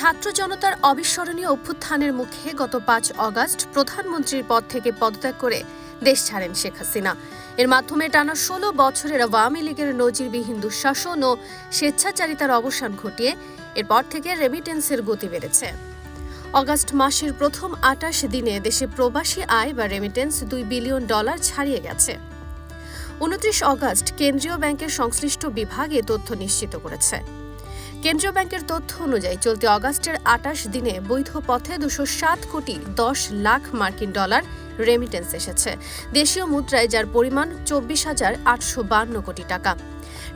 ছাত্র জনতার অবিস্মরণীয় অভ্যুত্থানের মুখে গত পাঁচ অগাস্ট প্রধানমন্ত্রীর পদ থেকে পদত্যাগ করে দেশ ছাড়েন শেখ হাসিনা। এর মাধ্যমে টানা ষোলো বছরের আওয়ামী লীগের নজিরবিহীন দুঃশাসন ও স্বেচ্ছাচারিতার অবসান ঘটিয়ে এরপর থেকে রেমিটেন্সের গতি বেড়েছে। অগাস্ট মাসের প্রথম আটাশ দিনে দেশে প্রবাসী আয় বা রেমিটেন্স দুই বিলিয়ন ডলার ছাড়িয়ে গেছে। উনত্রিশ অগাস্ট কেন্দ্রীয় ব্যাংকের সংশ্লিষ্ট বিভাগ এ তথ্য নিশ্চিত করেছে। কেন্দ্রীয় ব্যাংকের তথ্য অনুযায়ী চলতি অগাস্টের আটাশ দিনে বৈধ পথে দুশো সাত কোটি দশ লাখ মার্কিন ডলার রেমিটেন্স এসেছে। দেশীয় মুদ্রায় যার পরিমাণ চব্বিশ হাজার আটশো বান্ন কোটি টাকা।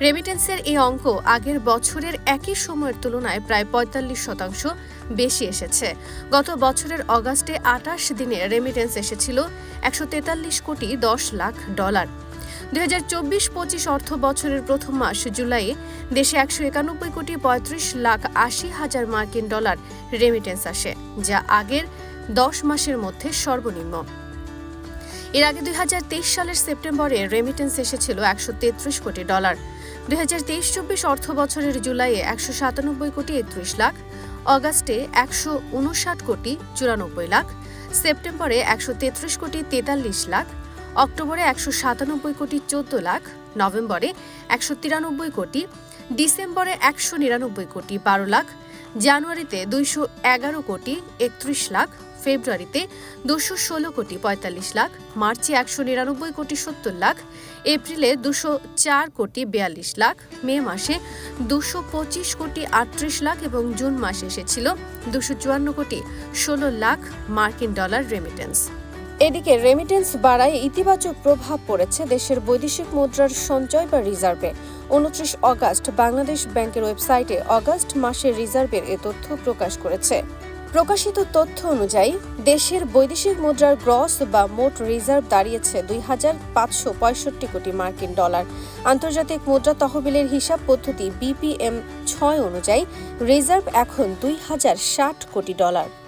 রেমিটেন্সের এই অঙ্ক আগের বছরের একই সময়ের তুলনায় প্রায় পঁয়তাল্লিশ শতাংশ বেশি এসেছে। গত বছরের অগাস্টে আটাশ দিনে রেমিটেন্স এসেছিল একশো তেতাল্লিশ কোটি দশ লাখ ডলার। দুই হাজার চব্বিশ পঁচিশ অর্থ বছরের প্রথম মাস জুলাইয়ে দেশে একশো একানব্বই কোটি পঁয়ত্রিশ লাখ আশি হাজার মার্কিন ডলার রেমিটেন্স আসে, যা আগের দশ মাসের মধ্যে সর্বনিম্ন। এর আগে দুই হাজার তেইশ সালের সেপ্টেম্বরে রেমিটেন্স এসেছিল একশো তেত্রিশ কোটি ডলার। দুই হাজার তেইশ চব্বিশ অর্থ বছরের জুলাইয়ে একশো সাতানব্বই কোটি একত্রিশ লাখ, অগাস্টে একশো উনষাট কোটি চুরানব্বই লাখ, সেপ্টেম্বরে একশো তেত্রিশ কোটি তেতাল্লিশ লাখ অক্টোবরে একশো সাতানব্বই কোটি চোদ্দ লাখ, নভেম্বরে একশো তিরানব্বই কোটি, ডিসেম্বরে একশো নিরানব্বই কোটি বারো লাখ, জানুয়ারিতে দুইশো এগারো কোটি একত্রিশ লাখ, ফেব্রুয়ারিতে দুশো ষোলো কোটি পঁয়তাল্লিশ লাখ, মার্চে একশো নিরানব্বই কোটি সত্তর লাখ, এপ্রিলে দুশো চার কোটি বিয়াল্লিশ লাখ, মে মাসে দুশো পঁচিশ কোটি আটত্রিশ লাখ এবং জুন মাসে এসেছিল দুশো চুয়ান্ন কোটি ষোলো লাখ মার্কিন ডলার রেমিটেন্স এদিকে রেমিটেন্স বাড়ায় ইতিবাচক প্রভাব পড়েছে দেশের বৈদেশিক মুদ্রার সঞ্চয় বা রিজার্ভে। উনত্রিশ অগাস্ট বাংলাদেশ ব্যাংকের ওয়েবসাইটে অগাস্ট মাসের রিজার্ভের এ তথ্য প্রকাশ করেছে। প্রকাশিত তথ্য অনুযায়ী, দেশের বৈদেশিক মুদ্রার গ্রস বা মোট রিজার্ভ দাঁড়িয়েছে দুই হাজার পাঁচশো পঁয়ষট্টি কোটি মার্কিন ডলার। আন্তর্জাতিক মুদ্রা তহবিলের হিসাব পদ্ধতি বিপিএম ছয় অনুযায়ী, রিজার্ভ এখন দুই হাজার ষাট কোটি ডলার।